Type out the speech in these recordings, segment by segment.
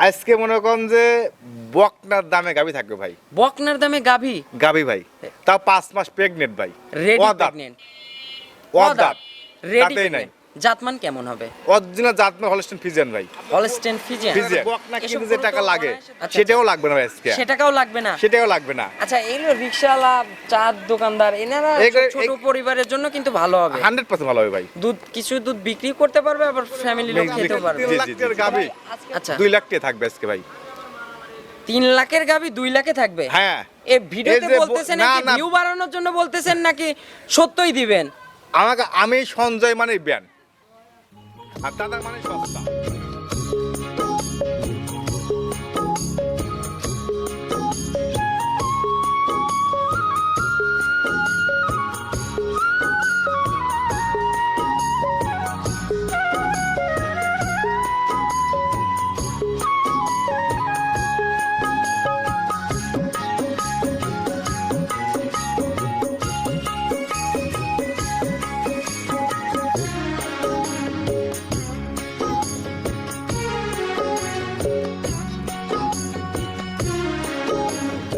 আজকে মনে করেন যে বকনার দামে গাবি থাকবে ভাই। বকনার দামে গাভি? গাবি ভাই। তাও পাঁচ মাস প্রেগনেন্ট ভাই। রেডি প্রেগনেন্ট ওয়াদা রেডি নাই। জাতমান কেমন হবে? অরিজিনাল জাতমা হলস্টেন ফিজিয়ান ভাই। হলস্টেন ফিজিয়ান ফিজিয়ান বকনা এসব কিন্তু যে টাকা লাগে আচ্ছা, সেটাও লাগবে না ভাই আজকে। সেটাকাও লাগবে না? সেটাও লাগবে না। আচ্ছা এইগুলো রিক্সাওয়ালা চার দোকানদার এনারা ছোট পরিবারের জন্য কিন্তু ভালো হবে। হান্ড্রেড পার্সেন্ট ভালো হবে ভাই। দুধ কিছু দুধ বিক্রি করতে পারবে আবার ফ্যামিলি লোক খেতেও পারবে। তিন লাখ টাকার গাবি আচ্ছা। দুই লাখ টাকা থাকবে আজকে ভাই। তিন লাখের গাবি দুই লাখে থাকবে? হ্যাঁ। এ ভিডিওতে এই বলতেছেন না, নাকি না। ভিউ বাড়ানোর জন্য বলতেছেন নাকি সত্যই দিবেন? আমাকে আমি সঞ্জয় মানে ব্যান। আর দাদা মানে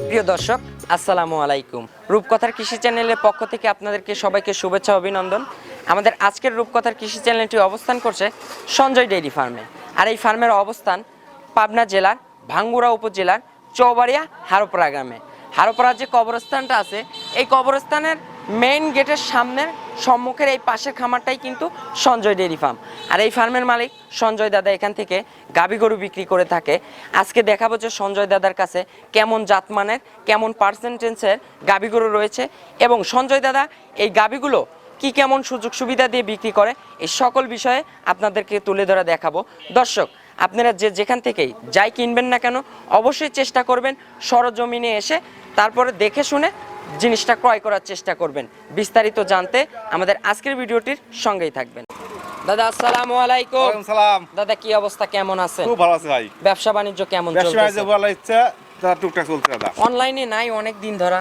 প্রিয় দর্শক, আসসালামু আলাইকুম। রূপকথার কৃষি চ্যানেলের পক্ষ থেকে আপনাদেরকে সবাইকে শুভেচ্ছা, অভিনন্দন। আমাদের আজকের রূপকথার কৃষি চ্যানেলটি অবস্থান করছে সঞ্জয় ডেইরি ফার্মে। আর এই ফার্মের অবস্থান পাবনা জেলার ভাঙ্গুড়া উপজেলার চৌবাড়িয়া হারোপাড়া গ্রামে। হারোপাড়ার যে কবরস্থানটা আছে, এই কবরস্থানের মেইন গেটের সামনের সম্মুখের এই পাশের খামারটাই কিন্তু সঞ্জয় ডেইরি ফার্ম। আর এই ফার্মের মালিক সঞ্জয় দাদা এখান থেকে গাবি গরু বিক্রি করে থাকে। আজকে দেখাবো যে সঞ্জয় দাদার কাছে কেমন জাতমানের, কেমন পার্সেন্টেন্সের গাবি গরু রয়েছে এবং সঞ্জয় দাদা এই গাবিগুলো কি কেমন সুযোগ সুবিধা দিয়ে বিক্রি করে, এই সকল বিষয়ে আপনাদেরকে তুলে ধরা দেখাবো। দর্শক, আপনারা যে যেখান থেকেই যাই কিনবেন না কেন, অবশ্যই চেষ্টা করবেন সরজমিনে এসে তারপরে দেখে শুনে জিনিসটা ক্রয় করার চেষ্টা করবেন। বিস্তারিত জানতে আমাদের আজকের ভিডিওটির সঙ্গেই থাকবেন। দাদা আসসালামু আলাইকুম। সালাম। দাদা কি অবস্থা? কেমন আছেন? খুব ভালো আছে ভাই। ব্যবসা বাণিজ্য কেমন ব্যবসা চলতেছে? বাণিজ্য ভালো ইচ্ছা টুকটাক চলছে দাদা। অনলাইনে নাই অনেক দিন ধরা।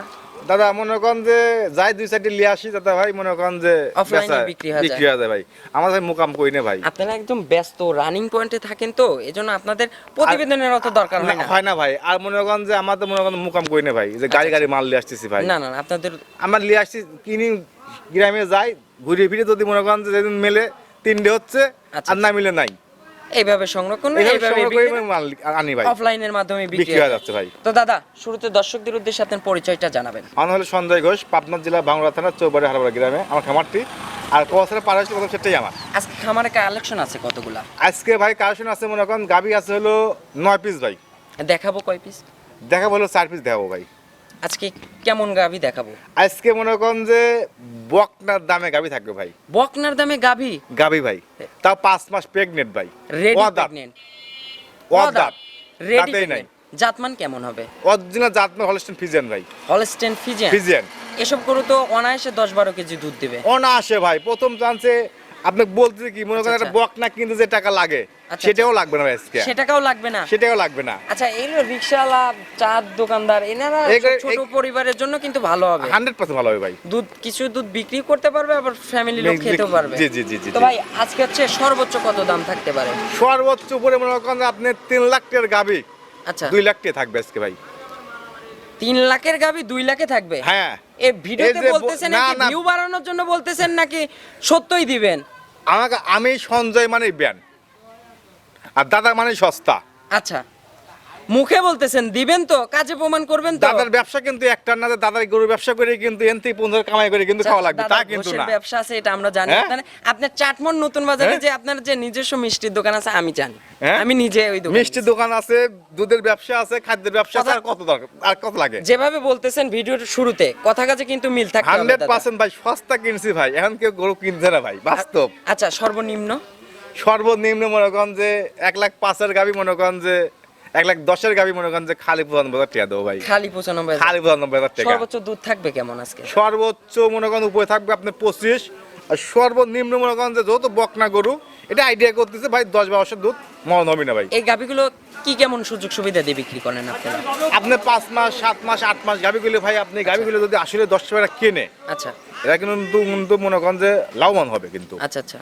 দাদা মনে করেন যে যাই দুই সাইডে লিয়ে আসি দাদা ভাই মনে করেন যে Offline বিক্রি হয়ে যায়। বিক্রি হয়ে ভাই। আমার ভাই মুকাম কই না ভাই। আপনারা একদম ব্যস্ত রানিং পয়েন্টে থাকেন তো এজন্য আপনাদের প্রতিবেদনের অত দরকার হয় না, হয় না ভাই। আর মনে করেন যে আমার তো মনে করেন মুকাম কই না ভাই। যে গাড়ি গাড়ি মাল লিয়ে আসতেছি ভাই। না না আপনাদের আমার লিয়ে আসছি কিনি গ্রামে যাই ঘুরে ফিরে যদি মনে করেন যে যেদিন মেলে তিনটে হচ্ছে আচ্ছা, আর না মিলে নাই। এইভাবে সংরক্ষণ আনি ভাই। অফলাইনের মাধ্যমে বিক্রি হয়ে যাচ্ছে ভাই। তো দাদা শুরুতে দর্শকদের উদ্দেশ্যে আপনার পরিচয়টা জানাবেন। আমার হলো সঞ্জয় ঘোষ পাবনা জেলা বাংলা থানা চৌবাড়ি হারবাড়া গ্রামে আমার খামারটি। আর কসারে পাড়া আসলে প্রথম সেটাই আমার। আজকে খামারে কালেকশন আছে কতগুলা? আজকে ভাই কালেকশন আছে মনে করেন গাবি আছে হলো নয় পিস ভাই। দেখাবো কয় পিস দেখাবো হলো চার পিস দেখাবো ভাই। আজকে কেমন গাভি দেখাবো? আজকে মনে করেন যে বকনার দামে গাবি থাকবে ভাই। বকনার দামে গাভি? গাবি ভাই। তাও পাঁচ মাস প্রেগনেন্ট ভাই। রেডি প্রেগনেন্ট অদাঁত রেডি নাই। জাতমান কেমন হবে? অরিজিনাল জাতমান হলস্টেন ফিজিয়ান ভাই। হলস্টেন ফিজিয়ান ফিজিয়ান এসব করে তো অনায়াসে দশ বারো কেজি দুধ দেবে। অনায়াসে ভাই। প্রথম চান্সে আপনাকে বলতে কি মনে করেন একটা বক না কিনতে যে টাকা লাগে আচ্ছা, সেটাও লাগবে না আজকে। সেটাকাও লাগবে না? সেটাও লাগবে না। আচ্ছা এইগুলো রিক্সাওয়ালা চার দোকানদার এনারা ছোট পরিবারের জন্য কিন্তু ভালো হবে। হান্ড্রেড পার্সেন্ট ভালো হবে ভাই। দুধ কিছু দুধ বিক্রি করতে পারবে আবার ফ্যামিলি লোক খেতেও পারবে। জি, জি, জি, তো ভাই আজকে হচ্ছে সর্বোচ্চ কত দাম থাকতে পারে? সর্বোচ্চ উপরে মনে করেন আপনি তিন লাখ টাকার গাবি। আচ্ছা। দুই লাখ টাকা থাকবে আজকে ভাই। তিন লাখের গাবি দুই লাখে থাকবে? হ্যাঁ। এ ভিডিওতে এই বলতেছেন নাকি ভিউ বাড়ানোর জন্য বলতেছেন নাকি সত্যই দিবেন? আমাকে আমি সঞ্জয় মানে ব্যান। আর দাদা মানে সস্তা। আচ্ছা। মুখে বলতেছেন দিবেন তো কাজে প্রমাণ করবেন তো। দাদার ব্যবসা কিন্তু একটা না দাদার গরু ব্যবসা করে কিন্তু এন থেকে পনেরো কামাই করে কিন্তু খাওয়া লাগবে তা কিন্তু না। ব্যবসা আছে এটা আমরা জানি। হ্যাঁ? আপনার চাটমন নতুন বাজারে হ্যাঁ? যে আপনার যে নিজস্ব মিষ্টির দোকান আছে আমি জানি। হ্যাঁ? আমি নিজে ওই দোকান মিষ্টির দোকান আছে দুধের ব্যবসা আছে খাদ্যের ব্যবসা আছে আর কত দরকার আর কত লাগে? যেভাবে বলতেছেন ভিডিওর শুরুতে কথা কাজে কিন্তু মিল থাকে হবে হান্ড্রেড দাদা। পার্সেন্ট ভাই সস্তা কিনছি ভাই এখন কেউ গরু কিনছে না ভাই বাস্তব। আচ্ছা সর্বনিম্ন? সর্বনিম্ন মনে করেন যে এক লাখ পাঁচের গাবি মনে করেন যে এক লাখ দশের গাবি মনে করেন যে খালি পঁচানব্বই হাজার টাকা দেবো ভাই। খালি পঁচানব্বই খালি পঁচানব্বই হাজার টাকা। সর্বোচ্চ দুধ থাকবে কেমন আজকে? সর্বোচ্চ মনে করেন উপরে থাকবে আপনার পঁচিশ। আর সর্বনিম্ন মনে করেন যে যেহেতু বকনা গরু এটা আইডিয়া করতেছে ভাই দশ বারোশো দুধ মন হবে না ভাই। এই গাভিগুলো কি কেমন সুযোগ সুবিধা দিয়ে বিক্রি করেন আপনারা? আপনি পাঁচ মাস সাত মাস আট মাস গাভিগুলো ভাই আপনি গাভিগুলো যদি আসলে দশ টাকা কেনে আচ্ছা। এরা কিন্তু কিন্তু মনে করেন যে লাভবান হবে কিন্তু। আচ্ছা আচ্ছা।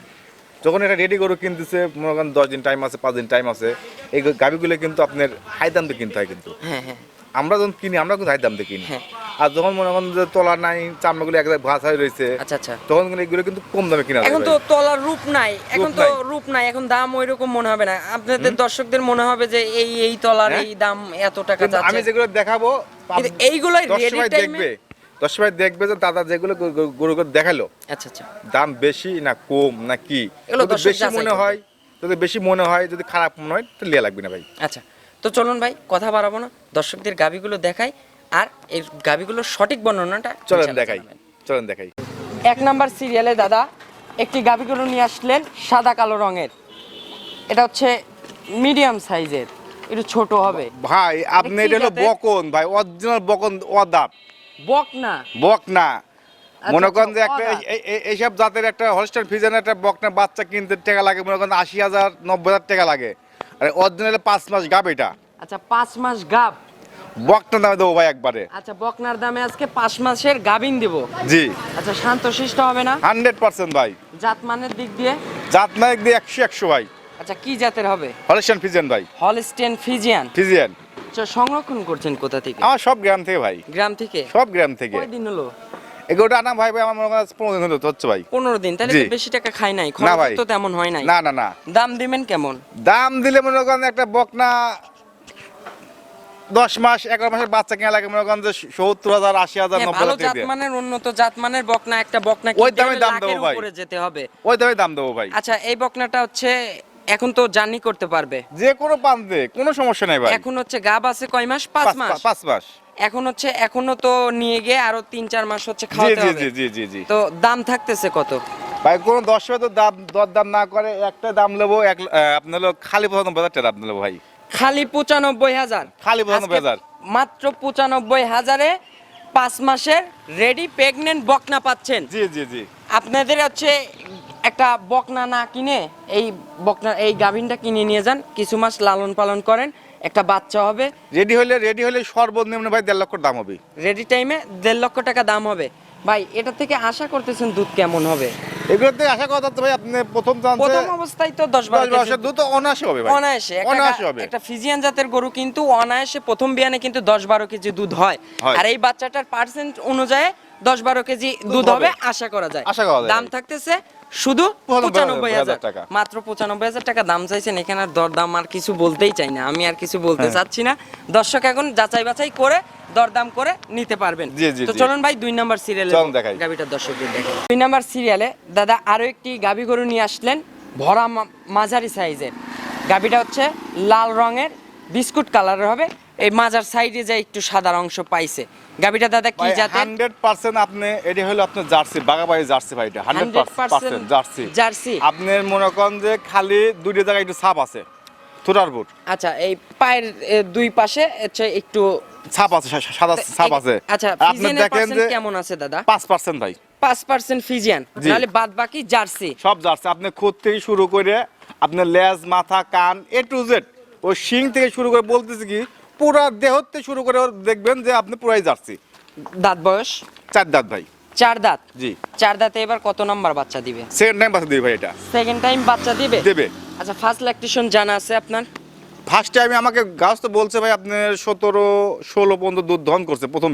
যখন এটা রেডি গরু কিনতেছে মনে করেন দশ দিন টাইম আছে পাঁচ দিন টাইম আছে এই গাভিগুলো কিন্তু আপনার হাই দাম দিয়ে কিনতে হয় কিন্তু। হ্যাঁ হ্যাঁ। আমরা যখন কিনি আমরা কিন্তু হাই দাম দিয়ে কিনি। হ্যাঁ। আর যখন মনে করেন যে তলা নাই চামড়াগুলো একদম ঘাস হয়ে রয়েছে আচ্ছা আচ্ছা। তখন এগুলো কিন্তু কম দামে কিনা এখন তো তলার রূপ নাই। এখন তো রূপ নাই এখন দাম ওই রকম মনে হবে না। আপনাদের দর্শকদের মনে হবে যে এই এই তলার? এই দাম এত টাকা আমি যেগুলো দেখাবো এইগুলোই দশ ready সময় time-এ- দেখবে যে দাদা যেগুলো গরু- গরু- গরুগুলো দেখাল আচ্ছা আচ্ছা। দাম বেশি না কম না কি? এগুলো বেশি মনে হয় যদি বেশি মনে হয় যদি খারাপ মনে হয় তো লিয়া লাগবে না ভাই। আচ্ছা তো চলুন ভাই কথা বাড়াবো না। দর্শকদের গাবিগুলো দেখাই আর এই গাবিগুলোর সঠিক বর্ণনাটা চলেন দেখাই। চলেন দেখাই। এক নাম্বার সিরিয়ালে দাদা একটি গাবিগুলো নিয়ে আসলেন সাদা কালো রঙের। এটা হচ্ছে মিডিয়াম সাইজের একটু ছোট হবে। ভাই আপনি এটা হলো? বকন ভাই অরিজিনাল বকন অদাপ বক না বক না মনে করেন যে আচ্ছা, একটা এই- এই- এইসব জাতের একটা হলস্টাইন ফিজেন একটা বকনা বাচ্চা কিনতে টাকা লাগে মনে করেন আশি হাজার নব্বই হাজার টাকা লাগে। আর অরিজিনাল পাঁচ মাস গাব এটা। আচ্ছা পাঁচ মাস গাব। বকটা দামে দেবো ভাই একবারে। আচ্ছা বকনার দামে আজকে পাঁচ মাসের গাবিন দিব। জি। আচ্ছা শান্তশিষ্ট হবে না? হান্ড্রেড পার্সেন্ট ভাই। জাত মানের দিক দিয়ে? জাত নায়ক দিয়ে একশো একশো ভাই। আচ্ছা কি জাতের হবে? হলস্টাইন ফিজেন ভাই। Holstein Friesian. ফিজিয়ান। আচ্ছা সংরক্ষণ করছেন কোথা থেকে? আমার সব গ্রাম থেকে ভাই। গ্রাম থেকে? সব গ্রাম থেকে। কয়দিন হলো? এগুলোটা আনা ভাই ভাই আমার মনে করেন পনেরো দিন হলো হচ্ছে ভাই। পনেরো দিন তাহলে বেশি টাকা খাই নাই না ভাই। তো তেমন হয় নাই। না না না। দাম দিবেন কেমন? দাম দিলে মনে করেন একটা বকনা দশ মাস এগারো মাসের বাচ্চা কিনা লাগে মনে করেন যে সত্তর হাজার আশি হাজার হ্যাঁ, নব্বই হাজার টাকা দিয়ে। জাতমানের উন্নত জাতমানের বকনা একটা বকনা ওই দামে দাম দেবো ভাই। যেতে হবে। ওই দামে দাম দেবো ভাই। আচ্ছা এই বকনাটা হচ্ছে এখন তো জার্নি করতে পারবে। যে কোনো পান্তে কোনো সমস্যা নেই ভাই। এখন হচ্ছে গাব আছে কয় মাস? পাঁচ মাস। পাঁচ মাস। এখন হচ্ছে এখনও তো নিয়ে গিয়ে আরও তিন চার মাস হচ্ছে খাওয়াতে জি হবে। জি জি জি জি। তো দাম থাকতেছে কত? ভাই কোনো দশ তো দাম দর দাম না করে একটা দাম নেব এক আহ, আপনার হলো খালি প্রথম বাজার টাকা দাম নেব ভাই। খালি পঁচানব্বই হাজার? খালি পঁচানব্বই আজকে হাজার। মাত্র পঁচানব্বই হাজারে পাঁচ মাসের রেডি প্রেগনেন্ট বকনা পাচ্ছেন। জি জি জি। আপনাদের হচ্ছে একটা বকনা না কিনে এই বকনা এই গাভিনটা কিনে নিয়ে যান। কিছু মাস লালন পালন করেন একটা বাচ্চা হবে। রেডি হলে রেডি হলে সর্বনিম্ন ভাই দেড় লক্ষ দাম হবে। রেডি টাইমে দেড় লক্ষ টাকা দাম হবে। ভাই এটা থেকে আশা করতেছেন দুধ কেমন হবে? এগুলোতে আশা কথা তো ভাই আপনি প্রথম জানতে প্রথম অবস্থায় তো বছর দুধ অনায়াসে হবে ভাই। অনায়াসে। একটা অনায়াসে হবে। একটা ফিজিয়ান জাতের গরু কিন্তু অনায়াসে প্রথম বিয়ানে কিন্তু দশ বারো কেজি দুধ হয়। আর এই বাচ্চাটার পার্সেন্ট অনুযায়ী দশ বারো কেজি দুধ হবে। আশা করা যায় আশা করা যায়। দাম থাকতেছে শুধু পঁচানব্বই হাজার টাকা। মাত্র পঁচানব্বই হাজার টাকা দাম চাইছেন এখানে আর দরদাম আর কিছু বলতেই চাই না আমি আর কিছু বলতে হ্যাঁ। চাচ্ছি না দর্শক এখন যাচাই বাছাই করে দরদাম করে নিতে পারবেন তো চলুন ভাই দুই নাম্বার সিরিয়ালে। গাবিটার দর্শকদের দেখেন দুই নাম্বার সিরিয়ালে দাদা আরও একটি গাবি গরু নিয়ে আসলেন ভরা মাঝারি সাইজের গাবিটা হচ্ছে লাল রঙের বিস্কুট কালারের হবে এই মাজার সাইডে যে একটু সাদা অংশ পাইছে। গাবিটা দাদা কি জাতের? হান্ড্রেড পার্সেন্ট আপনি এটি হলো আপনার জার্সি বাগাবাড়ি জার্সি ভাই এটা হান্ড্রেড পার্সেন্ট জার্সি। জার্সি। আপনার মনে করেন যে খালি দুইটা জায়গায় একটু ছাপ আছে বুট। আচ্ছা এই পায়ের দুই পাশে একটু ছাপ আছে সাদা ছাপ আছে। আচ্ছা আপনি দেখেন যে কেমন আছে দাদা? পাঁচ পার্সেন্ট ভাই। পাঁচ পার্সেন্ট ফিজিয়ান তাহলে বাদ বাকি জার্সি। সব জার্সি আপনি খুদ থেকে শুরু করে আপনার লেজ মাথা কান এ টু জেড ও শিং থেকে শুরু করে বলতেছি কি পুরা দেহ শুরু করে দেখবেন যে আপনি পুরাই যাচ্ছি দাঁত বয়স? চার দাঁত ভাই। চার দাঁত? জি। চার দাঁতে এবার কত নাম্বার বাচ্চা দিবে? সেকেন্ড টাইম বাচ্চা দিবে ভাই এটা। সেকেন্ড টাইম বাচ্চা দিবে? দেবে। আচ্ছা ফার্স্ট ল্যাকটেশন জানা আছে আপনার? ফার্স্ট টাইমে আমাকে গাছ তো বলছে ভাই আপনার সতেরো ষোলো পর্যন্ত দুধ দহন করছে প্রথম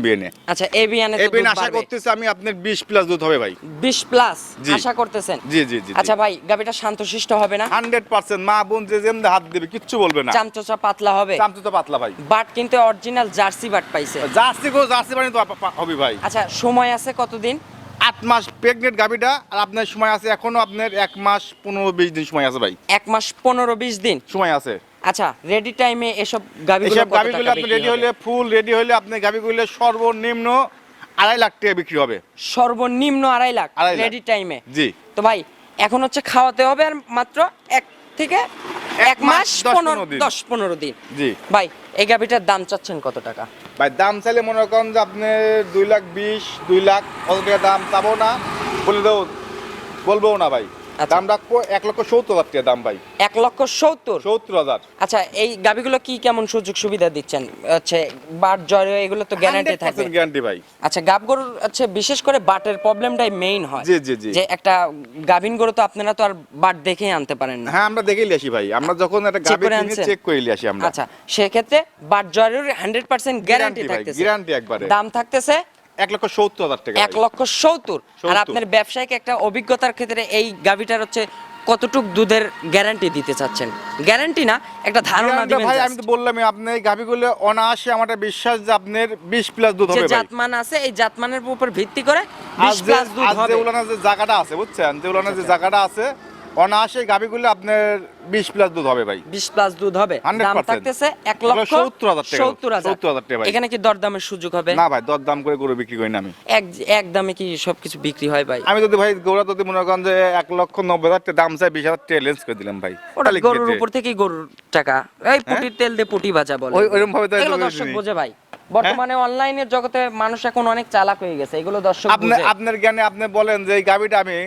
আচ্ছা এই বিয়ে আশা করতেছি আমি আপনার বিশ প্লাস দুধ হবে ভাই। 20 প্লাস আশা করতেছেন? জি জি জি আচ্ছা ভাই গাবিটা শান্তশিষ্ট হবে না? Hundred percent. মা বোন যে যেমনি হাত দেবে কিচ্ছু বলবে না। চামচোচা পাতলা হবে? চামচু তো পাতলা ভাই। বাট কিন্তু অরিজিনাল জার্সি বাট পাইছে। জার্সি গো জার্সি পা- হবে ভাই। আচ্ছা সময় আছে কতদিন? আট মাস প্রেগনেন্ট গাভিটা আর আপনার সময় আছে এখনও আপনার এক মাস পনেরো বিশ দিন সময় আছে ভাই। এক মাস পনেরো বিশ দিন। সময় আছে। আচ্ছা রেডি টাইমে এসব গাবিগুলো কত গাভিগুলো টাকা আপনি রেডি হলে ফুল রেডি হলে আপনি গাভিগুলো সর্বনিম্ন আড়াই লাখ টাকা বিক্রি হবে। সর্বনিম্ন আড়াই লাখ রেডি টাইমে জি। তো ভাই এখন হচ্ছে খাওয়াতে হবে আর মাত্র এক থেকে এক মাস পনেরো। দশ পনেরো দিন। জি। ভাই এই গাভিটার দাম চাচ্ছেন কত টাকা? ভাই দাম চাইলে মনে করেন যে আপনি দুই লাখ বিশ দুই লাখ অত টাকা দাম চাবো না। বলে দেবো বলব না ভাই। দাম রাখব এক লক্ষ সত্তর হাজার টাকা দাম ভাই। এক লক্ষ সত্তর? সত্তর হাজার। আচ্ছা এই গাবিগুলো কি কেমন সুযোগ সুবিধা দিচ্ছেন? হচ্ছে বাট জ্বর এগুলো তো গ্যারান্টি থাকবে। গ্যারান্টি ভাই। আচ্ছা গাব গরুর হচ্ছে বিশেষ করে বাটের প্রবলেমটাই মেইন হয়। জি, জি, জি। যে একটা গাভিন গরু তো আপনারা তো আর বাট দেখেই আনতে পারেন না। হ্যাঁ আমরা দেখেই আসি ভাই। আমরা যখন একটা কিনে চেক করে আসি আমরা। আচ্ছা সেক্ষেত্রে বাট জ্বরের হান্ড্রেড পার্সেন্ট গ্যারান্টি থাকতেছে। guarantee একবারে। দাম থাকতেছে এক লক্ষ সত্তর হাজার টাকা এক লক্ষ সত্তর। আর আপনার ব্যবসায়িক একটা অভিজ্ঞতার ক্ষেত্রে এই গাভিটার হচ্ছে কতটুক দুধের গ্যারান্টি দিতে চাচ্ছেন? গ্যারান্টি না একটা ধারণা দিবেন ভাই আমি তো বললাম আপনি এই গাবিগুলো অনায়াসে আমার বিশ্বাস যে আপনার বিশ প্লাস দুধ হবে জাতমান আছে এই জাতমানের উপর ভিত্তি করে আজ বিশ যে প্লাস দুধ হবে যে উলানের যে জায়গাটা আছে বুঝছেন? যে উলানের যে জায়গাটা আছে অনায়াসে গাবিগুলো আপনার বিশ প্লাস দুধ হবে ভাই। বিশ প্লাস দুধ হবে। দাম থাকতেছে এক লক্ষ 70,000 টাকা। সত্তর হাজার। 70,000 টাকা। এখানে কি দরদামের সুযোগ হবে? না ভাই দর দাম করে গরু বিক্রি করি না আমি। এক এক দামে কি সবকিছু বিক্রি হয় ভাই? আমি যদি ভাই গরুরা যদি মনে করেন যে এক লক্ষ নব্বই হাজার টাকা দাম চাই বিশ হাজার টাকা লেন্স করে দিলাম ভাই। ওটা গরুর উপর থেকেই গরুর টাকা। এই পুটির তেল দিয়ে পুটি বাজা বলে। ওইরকম ভাবে তো দর্শক বোঝে ভাই। বর্তমানে অনলাইনের জগতে মানুষ এখন অনেক চালাক হয়ে গেছে। এগুলো দর্শক আপনি আপনার জ্ঞানে আপনি বলেন যে এই গাবিটা আমি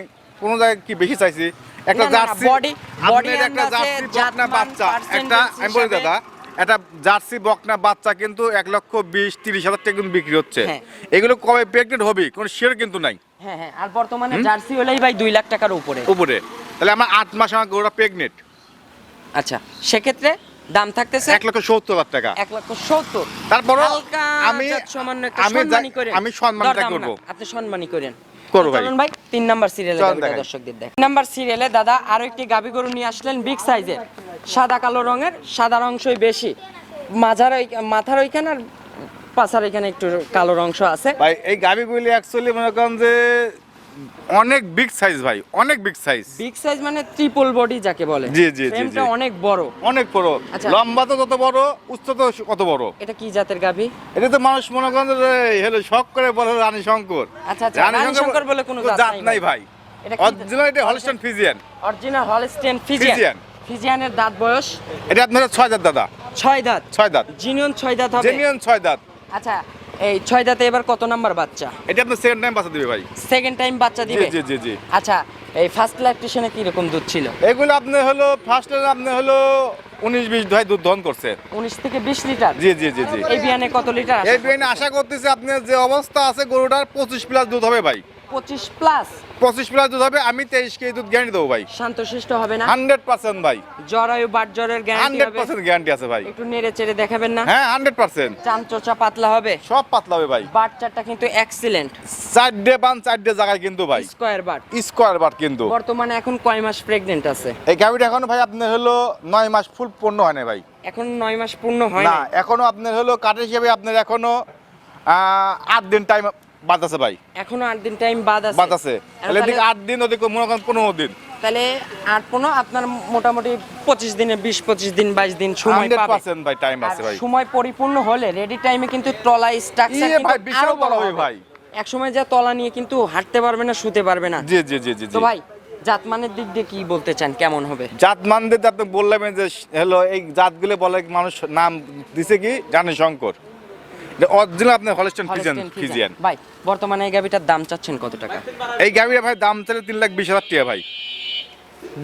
কোন জায়গায় কি বেশি চাইছি? একটা জার্সি body একটা জার্সি বকনা বাচ্চা। একটা আমি বলি দাদা একটা জার্সি বকনা বাচ্চা কিন্তু এক লক্ষ বিশ তিরিশ হাজার টাকা বিক্রি হচ্ছে। হ্যাঁ। এগুলো কবে প্রেগনেন্ট হবে? কোনো শেয়ার কিন্তু নাই। হ্যাঁ হ্যাঁ আর বর্তমানে জার্সি হলেই ভাই দুই লাখ টাকার উপরে। উপরে। তাহলে আমার আট মাস আমার গরুটা প্রেগনেন্ট আচ্ছা সেক্ষেত্রে দাম থাকতেছে এক লক্ষ সত্তর হাজার টাকা। এক লক্ষ সত্তর। তারপরও হালকা আমি আমি সম্মানটা করব। আপনি সম্মানী করেন। করব ভাই। ভাই তিন নাম্বার সিরিয়ালে চল গাবিটা দেখাই। দর্শকদের দেখ নাম্বার সিরিয়ালে দাদা আরও একটি গাবি গরু নিয়ে আসলেন বিগ সাইজের সাদা কালো রঙের সাদা অংশই বেশি মাঝার মাথার ওইখানে আর পাছার ওইখানে একটু কালো অংশ আছে ভাই এই গাবিগুলি অ্যাকচুয়ালি মনে করেন যে অনেক বিগ সাইজ ভাই অনেক বিগ সাইজ বিগ সাইজ মানে ট্রিপল বডি যাকে বলে। জি, জি, জি, ফ্রেমটা অনেক বড়। অনেক বড়। আচ্ছা। লম্বা তো যত বড় উচ্চতা কত বড়? এটা কি জাতের গাবি এটা তো মানুষ মনে করেন হেলো শখ করে বলে রানী শঙ্কর। আচ্ছা, আচ্ছা, রানী শঙ্কর বলে কোনো জাত নাই ভাই। অরিজিনাল এটা Holstein Friesian original Holstein Friesian Friesian. ফিজিয়ানের দাঁত বয়স? এটা আপনার ছয় দাঁত দাদা। ছয় দাঁত। ছয় দাঁত। জিনিয়ন ছয় দাঁত হবে। জেনুইন ছয় দাঁত। আচ্ছা এই ছয় দাঁতে এবার কত নাম্বার বাচ্চা? এটা আপনি সেকেন্ড টাইম বাচ্চা দিবে ভাই। সেকেন্ড টাইম বাচ্চা দিবে? জি জি জি। আচ্ছা এই ফার্স্ট ল্যাকটেশনে কি রকম দুধ ছিল? এগুলো আপনি হলো ফার্স্ট আপনি হলো উনিশ বিশ ভাই দুধ দহন করছে। 19 থেকে 20 লিটার? জি জি জি জি। এই বিয়ানে কত লিটার এই বিয়ানে আশা করতেছি আপনার যে অবস্থা আছে গরুটার পঁচিশ প্লাস দুধ হবে ভাই। 25 প্লাস পঁচিশ প্লাস দুধ হবে আমি তেইশ কেজি দুধ গ্যারান্টি দেবো ভাই। শান্তশিষ্ট হবে না? হান্ড্রেড পার্সেন্ট ভাই। জরায়ু বাট জ্বরের গ্যারান্টি হান্ড্রেড হবে পার্সেন্ট গ্যারান্টি আছে ভাই। একটু নেড়ে চেড়ে দেখাবেন না? হ্যাঁ হান্ড্রেড পার্সেন্ট। চান চোচা পাতলা হবে। সব পাতলা হবে ভাই। বাট চারটা কিন্তু এক্সিলেন্ট চারটে পান চারটে জায়গায় কিন্তু ভাই। স্কয়ার বাট স্কোয়ার বার কিন্তু। বর্তমানে এখন কয় মাস প্রেগনেন্ট আছে? এই গাড়িটা এখন ভাই আপনার হলো নয় মাস ফুল পূর্ণ হয় না ভাই। এখন নয় মাস পূর্ণ হয় না এখনও আপনার হলো কাঠের হিসেবে আপনার এখনও আট দিন টাইম বাদ আছে ভাই? এখনও আট দিন টাইম বাদ আছে। বাদ আছে। তাহলে এদিকে আট দিন ওদিকে মনে করেন পনেরো দিন। তাহলে আট পনেরো আপনার মোটামুটি পঁচিশ দিনে বিশ পঁচিশ দিন বাইশ দিন সময় হান্ড্রেড পাবে। পার্সেন্ট ভাই টাইম আছে ভাই। সময় পরিপূর্ণ হলে রেডি টাইমে কিন্তু তলা স্ট্রাকচার ইয়ে ভাই, বিশাল বড় হবে ভাই। এক সময় যা তলা নিয়ে কিন্তু হাঁটতে পারবে না শুতে পারবে না। জি জি জি জি তো ভাই জাতমানের দিক দিয়ে কি বলতে চান? কেমন হবে? জাত মানদের আপনি বললাম যে হলো এই জাতগুলো বলে মানুষ নাম দিছে কি? জানে শঙ্কর। অরিজিনাল আপনার হলস্টেন ফিজিয়ান ফিজিয়ান ভাই বর্তমানে এই গাবিটার দাম চাচ্ছেন কত টাকা? এই গাড়িটা ভাই দাম চাইলে তিন লাখ বিশ হাজার টাকা ভাই।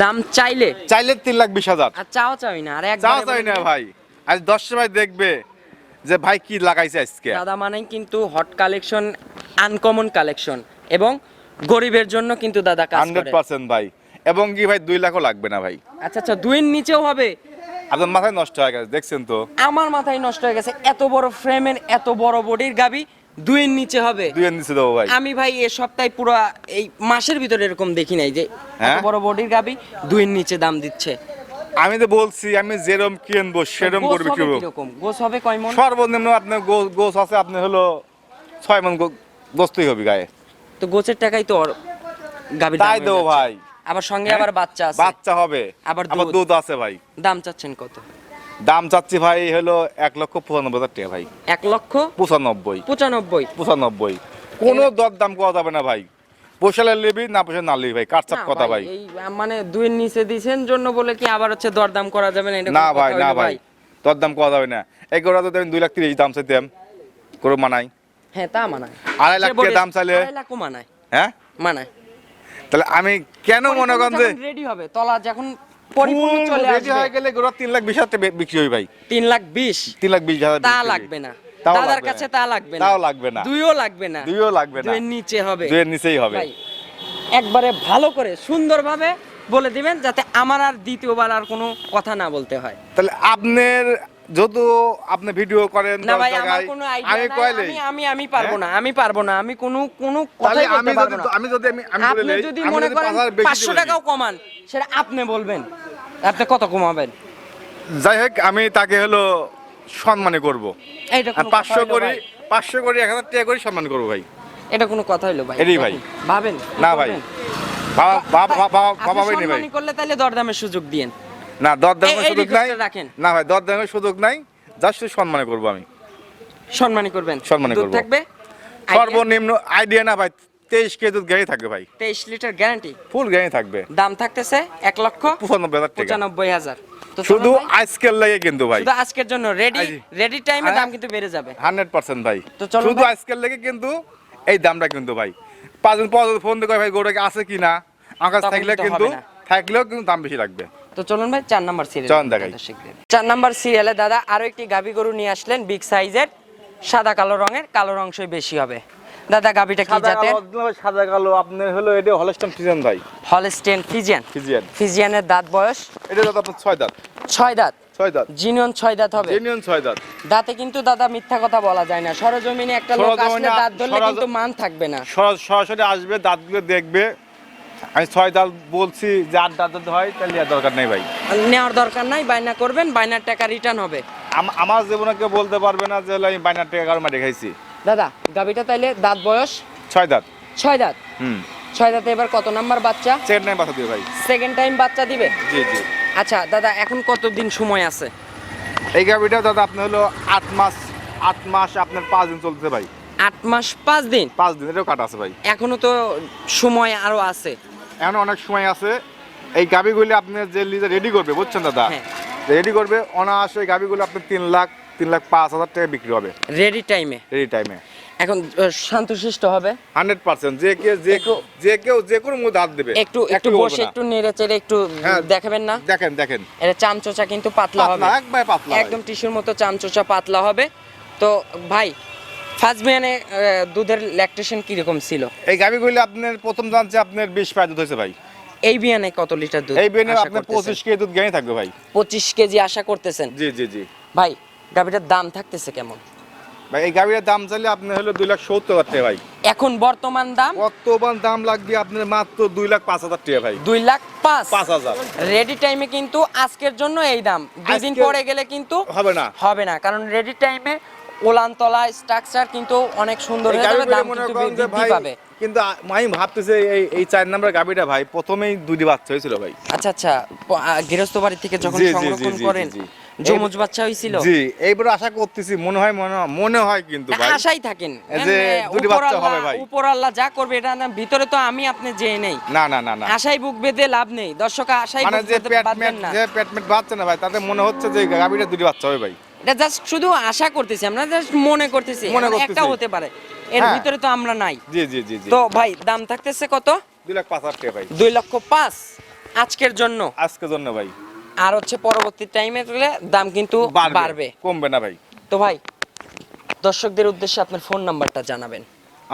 দাম চাইলে? চাইলে তিন লাখ বিশ হাজার। আর চাও চাই না আর চাও চাই না ভাই। আজ দশটা ভাই দেখবে যে ভাই কি লাগাইছে আজকে। দাদা মানেই কিন্তু হট কালেকশন আনকমন কালেকশন এবং গরিবের জন্য কিন্তু দাদা কাজ করে। ভাই। এবং কি ভাই দুই লাখও লাগবে না ভাই। আচ্ছা আচ্ছা দুইয়ের নিচেও হবে? আপনার মাথায় নষ্ট হয়ে গেছে দেখছেন তো? আমার মাথায় নষ্ট হয়ে গেছে। এত বড় ফ্রেমের এত বড় বডির গাবি দুইয়ের নিচে হবে। দুইয়ের নিচে দেবো ভাই। আমি ভাই এ সপ্তাহে পুরো এই মাসের ভিতরে এরকম দেখি নাই যে এত হ্যাঁ? বড় বডির গাবি দুইয়ের নিচে দাম দিচ্ছে। আমি তো বলছি আমি যেরম কিনবো সেরম করবে হবে কিনবো কীরকম? হবে কয় মন? সর্বনিম্ন আপনার গো- গোছ আছে আপনি হলো ছয় মন গোস্তই হবে গায়ে। তো গোছের টাকাই তো গাবির তাই দেবো ভাই। আবার সঙ্গে হ্যাঁ? আবার বাচ্চা আছে। বাচ্চা হবে। আবার দুধ। আছে ভাই। দাম চাচ্ছেন কত? দাম চাচ্ছি ভাই হলো এক লক্ষ পঁচানব্বই হাজার টাকা ভাই। এক লক্ষ পঁচানব্বই। পঁচানব্বই। পঁচানব্বই। কোনো দর দাম করা যাবে না ভাই। পোষালে লিবি না পোষালে না লিবি ভাই। কাটছাট না কথা ভাই মানে দুইয়ের নিচে দিছেন জন্য বলে কি আবার হচ্ছে দরদাম করা যাবে না? না ভাই না ভাই। দর দাম করা যাবে না। এই গোড়া যদি আমি দুই লাখ তিরিশ দাম চাইতাম করে মানাই হ্যাঁ তা মানায়। আড়াই লাখ দাম চাইলে? আড়াই লাখও মানায়। হ্যাঁ? মানায়। তাহলে আমি কেন মনে করেন যে রেডি হবে তলা যখন পরিপূর্ণ চলে আসবে রেডি হয়ে গেলে গোড়া তিন লাখ বিশ হাজার বিক্রি হয় ভাই। তিন লাখ বিশ? তিন লাখ বিশ হাজার তা লাগবে না। দাদার কাছে তা লাগবে না। তাও লাগবে না। দুইও লাগবে না। দুইও লাগবে না। দুইয়ের নিচে হবে। দুইয়ের নিচেই হবে। ভাই একবারে ভালো করে সুন্দরভাবে বলে দিবেন যাতে আমার আর দ্বিতীয়বার আর কোনো কথা না বলতে হয়। তাহলে আপনার যত আপনি ভিডিও করেন না ভাই আমার কোনো আমি আইডিয়া কয়লে আমি আমি আমি পারব না আমি পারব না আমি কোনো কোনো কথাই বলতে পারব না। আমি যদি আমি আমি আপনি যদি মনে করেন পাঁচ হাজার বেশি পাঁচশো দিয়ে টাকাও কমান সেটা আপনি বলবেন আপনি কত কমাবেন যাই হোক আমি তাকে হলো সম্মানে করব। আর কোনো কথা পাঁচশো হইল করি পাঁচশো করি এক হাজার টাকা করে সম্মান করব ভাই। এটা কোনো কথা হইল ভাই। ভাই। ভাবেন না ভাই। বাবা বাবা বাবা ভাই নেই ভাই। সম্মানী করলে তাহলে দরদামের সুযোগ দিয়েন। না দর দামের এই- এই সুযোগ নাই। না ভাই দর দামের সুযোগ নাই। জাস্ট সম্মানে করব আমি। সম্মানী করবেন। সম্মানী দুধ করব। থাকবে? সর্বনিম্ন আইডিয়া না ভাই তেইশ কেজি দুধ গাড়ি থাকবে ভাই। তেইশ লিটার গ্যারান্টি ফুল গাড়ি থাকবে। দাম থাকতেছে এক লক্ষ পঁচানব্বই হাজার টাকা। পঁচানব্বই হাজার। তো শুধু আজকের লাগে কিন্তু ভাই। শুধু আজকের জন্য রেডি রেডি টাইমে। দাম কিন্তু বেড়ে যাবে। হান্ড্রেড পার্সেন্ট ভাই। তো চলো শুধু। আজকের লেগে কিন্তু এই দামটা কিন্তু ভাই। পাঁচজন পর ফোন দিয়ে কয় ভাই গরুটা আছে কি না আমার থাকলে কিন্তু থাকলেও কিন্তু দাম বেশি লাগবে। তো চলুন ভাই চার নাম্বার সিরিয়াল চলুন দেখাই। চার নাম্বার সিরিয়ালে দাদা আরও একটি গাভী গরু নিয়ে আসলেন বিগ সাইজের সাদা কালো রঙের কালো অংশই বেশি হবে। দাদা গাভীটা কি জাতের? সাদা কালো আপনার হলো এটা হলস্টন ফিজিয়ান ভাই। হলস্টেন ফিজিয়ান ফিজিয়ান ফিজিয়ানের দাঁত বয়স? এটা দাদা আপনার ছয় দাঁত। ছয় দাঁত। ছয় দাঁত। জিনিয়ন ছয় দাঁত হবে। জেনুইন ছয় দাঁত। দাঁতে কিন্তু দাদা মিথ্যা কথা বলা যায় না। সরজমিনে একটা লোক আসলে দাঁত ধরলে কিন্তু মান থাকবে না। সরাসরি আসবে দাঁতগুলো দেখবে। আমি ছয় দাঁত বলছি যে আট যদি হয় তাহলে আর দরকার নেই ভাই। নেওয়ার দরকার নাই বায়না করবেন বায়নার টাকা রিটার্ন হবে। আমার জীবনে কেউ বলতে পারবে না যে আমি বাইনার টাকা কারও মাঠে খাইছি। দাদা গাভীটা তাইলে দাঁত বয়স? ছয় দাঁত। ছয় দাঁত? হুম। ছয় দাঁতে এবার কত নাম্বার বাচ্চা? সেকেন্ড টাইম বাসা দিবে ভাই। সেকেন্ড টাইম বাচ্চা দিবে? জি জি। আচ্ছা দাদা এখন কতদিন সময় আছে? এই গাভিটা দাদা আপনার হলো আট মাস আট মাস আপনার পাঁচ দিন চলতেছে ভাই। আট মাস পাঁচ দিন? পাঁচ দিন এটাও কাটা আছে ভাই। এখনও তো সময় আরও আছে। এখন অনেক সময় আছে এই গাভিগুলি আপনি যে লিজে রেডি করবে বুঝছেন দাদা? হ্যাঁ। রেডি করবে অনায়াসে এই গাভিগুলো আপনার তিন লাখ তিন লাখ পাঁচ হাজার টাকা বিক্রি হবে। রেডি টাইমে রেডি টাইমে এখন আহ, শান্তশিষ্ট হবে? হান্ড্রেড পার্সেন্ট যে কেউ যে কেউ- যে কেউ যে কোনো মধ্যে হাত দেবে। একটু একটু বসে একটু নেড়ে চেড়ে একটু হ্যাঁ, দেখাবেন না? দেখেন দেখেন। এটা চামচোচা কিন্তু পাতলা হবে। পাতলা। একদম টিস্যুর মতো চামচোচা পাতলা হবে। তো ভাই ফার্স্ট বিয়ানে দুধের ল্যাকটেশন কীরকম ছিল? এই গাভিগুলি আপনার প্রথম জানছে আপনার বিশ পায় দুধ হয়েছে ভাই। এই বিয়ানে কত লিটার দুধ এই আশা আপনার পঁচিশ কেজি দুধ থাকবে ভাই। পঁচিশ কেজি আশা করতেছেন? জি জি জি। ভাই গাভিটার দাম থাকতেছে কেমন? ভাই এই দাম চাইলে আপনি হলো দুই লাখ সত্তর হাজার টাকা ভাই। এখন বর্তমান দাম? কতবার দাম লাগবে আপনার মাত্র দুই লাখ পাঁচ হাজার টাকা ভাই। দুই লাখ পাঁচ? পাঁচ হাজার। রেডি টাইমে কিন্তু আজকের জন্য এই দাম। দুদিন পরে গেলে কিন্তু হবে না। হবে না। কারণ রেডি টাইমে ওলান তলা স্ট্রাকচার কিন্তু অনেক সুন্দর হয়ে যাবে দাম কিন্তু বৃদ্ধি পাবে। কিন্তু আমি ভাবতেছি এই এই চার নাম্বার ভাই প্রথমেই দুটি বাচ্চা হয়েছিল ভাই। আচ্ছা আচ্ছা গৃহস্থ বাড়ি থেকে যখন সংরক্ষণ করেন জি, জি। বাচ্চা জি এইবার আশা করতেছি মনে হয় মনে হয়- মনে হয় কিন্তু ভাই। আশাই থাকেন। যে দুটি বাচ্চা হবে ভাই। উপর আল্লাহ যা করবে এটা না ভিতরে তো আমি আপনি যেয়ে নেই। না না না না। আশাই বুক বেঁধে লাভ নেই। দর্শক আশাই মানে বুক বেঁধে না। যে বাচ্চা না ভাই তাতে মনে হচ্ছে যে গাভিটা দুটি বাচ্চা হবে ভাই। এটা জাস্ট শুধু আশা করতেছি আমরা জাস্ট মনে করতেছি মনে করতেছি। একটা হতে পারে। এর হ্যাঁ। ভিতরে তো আমরা নাই। জি জি জি জি। তো ভাই দাম থাকতেছে কত? দুই লাখ পাঁচ হাজার টাকা ভাই। দুই লক্ষ পাঁচ। আজকের জন্য। আজকের জন্য ভাই। আর হচ্ছে পরবর্তী টাইমে গেলে দাম কিন্তু বাড়বে। কমবে না ভাই। তো ভাই দর্শকদের উদ্দেশ্যে আপনার ফোন নাম্বারটা জানাবেন।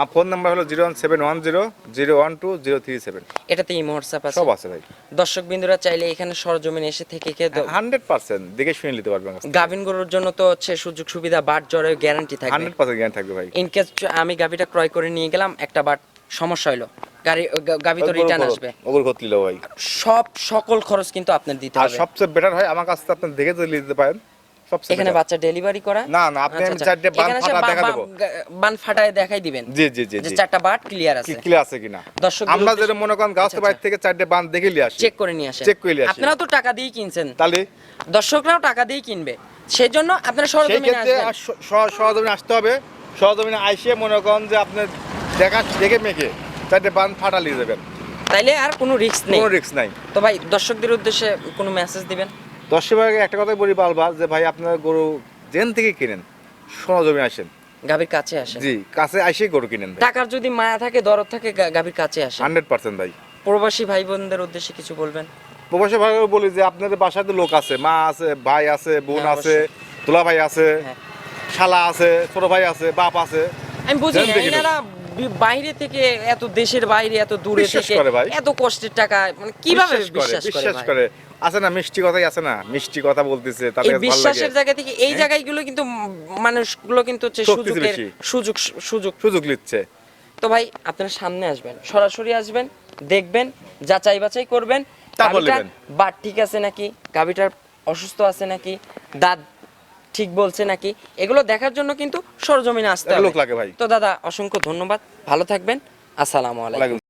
আমার ফোন নাম্বার হলো zero one seven one zero zero one two zero three seven. এটাতে এই হোয়াটসঅ্যাপ আছে। সব আছে ভাই। দর্শক বিন্দুরা চাইলে এখানে সরজমিনে এসে থেকে কে হান্ড্রেড পার্সেন্ট দেখে শুনে নিতে পারবেন গাভিন গরুর জন্য তো হচ্ছে সুযোগ সুবিধা বাট জ্বরের গ্যারান্টি থাকবে। হান্ড্রেড পার্সেন্ট জ্ঞান থাকবে ভাই। ইন কেস আমি গাভিটা ক্রয় করে নিয়ে গেলাম একটা বাট সমস্যা হলো গাড়ি গাভি তো রিটার্ন আসবে। ওগুলো নিলেও ভাই। সব সকল খরচ কিন্তু আপনার দিতে আর হবে। সবচেয়ে বেটার হয় আমার কাছ আপনি দেখে যদি নিতে পারেন এখানে বাচ্চা ডেলিভারি করা? না, না, আপনি আচ্ছা, আমি আচ্ছা। চারটে বান ফাটা দেখা দেবো। বান ফাটায় দেখাই দিবেন। জি জি জি যে চারটা বাট ক্লিয়ার আছে। ক্লিয়ার আছে কিনা? দর্শকদের আমরা যেটা মনে করেন আচ্ছা, বাইরে থেকে চারটে বান দেখে নিয়ে আসি। চেক করে নিয়ে আসেন। Check করে নিয়ে। আপনারা তো টাকা দিয়ে কিনছেন। তাহলে? দর্শকরাও টাকা দিয়ে কিনবে। সেই জন্য আপনারা সরজমিনে আসবেন। আর স- স- সহজমিনে আসতে হবে। সহজমিনে আইসে মনে করেন যে আপনি দেখা দেখে মেখে চারটে বান ফাটা নিয়ে যাবেন তাইলে আর কোনো রিস্ক নেই। কোনো রিস্ক নাই। তো ভাই দর্শকদের উদ্দেশ্যে কোনো মেসেজ দিবেন? দশটি ভাগে একটা কথাই বলি বালবা যে ভাই আপনার গরু জেন থেকে কিনেন সহজমিনে আসেন। গাভীর কাছে আসেন। জি কাছে আইসেই গরু কিনেন টাকার যদি মায়া থাকে দরদ থাকে গাভীর কাছে আসেন। হান্ড্রেড পার্সেন্ট ভাই। প্রবাসী ভাই বোনদের উদ্দেশ্যে কিছু বলবেন? প্রবাসী ভাই বলি যে আপনাদের বাসায় তো লোক আছে মা আছে ভাই আছে বোন হ্যাঁ, আছে দুলা ভাই আছে হ্যাঁ। শালা আছে ছোট ভাই আছে বাপ আছে। আমি বুঝি না এনারা বাইরে থেকে এত দেশের বাইরে এত দূরে থেকে এত কষ্টের টাকা মানে কীভাবে বিশ্বাস করে বিশ্বাস করে আছে না মিষ্টি কথাই আছে না? মিষ্টি কথা বলতেছে তাদের ভালো লাগে। বিশ্বাসের জায়গা থেকে এই জায়গাগুলো কিন্তু মানুষগুলো কিন্তু হচ্ছে সুযোগের সুযোগ সুযোগ। সুযোগ নিচ্ছে। তো ভাই আপনারা সামনে আসবেন সরাসরি আসবেন দেখবেন যাচাই বাছাই করবেন। তারপর বাট ঠিক আছে নাকি? গাভিটার অসুস্থ আছে নাকি? দাঁত ঠিক বলছে নাকি? এগুলো দেখার জন্য কিন্তু সরজমিনে আসতে হবে। লোক লাগে ভাই। তো দাদা অসংখ্য ধন্যবাদ। ভালো থাকবেন। আসসালামু আলাইকুম।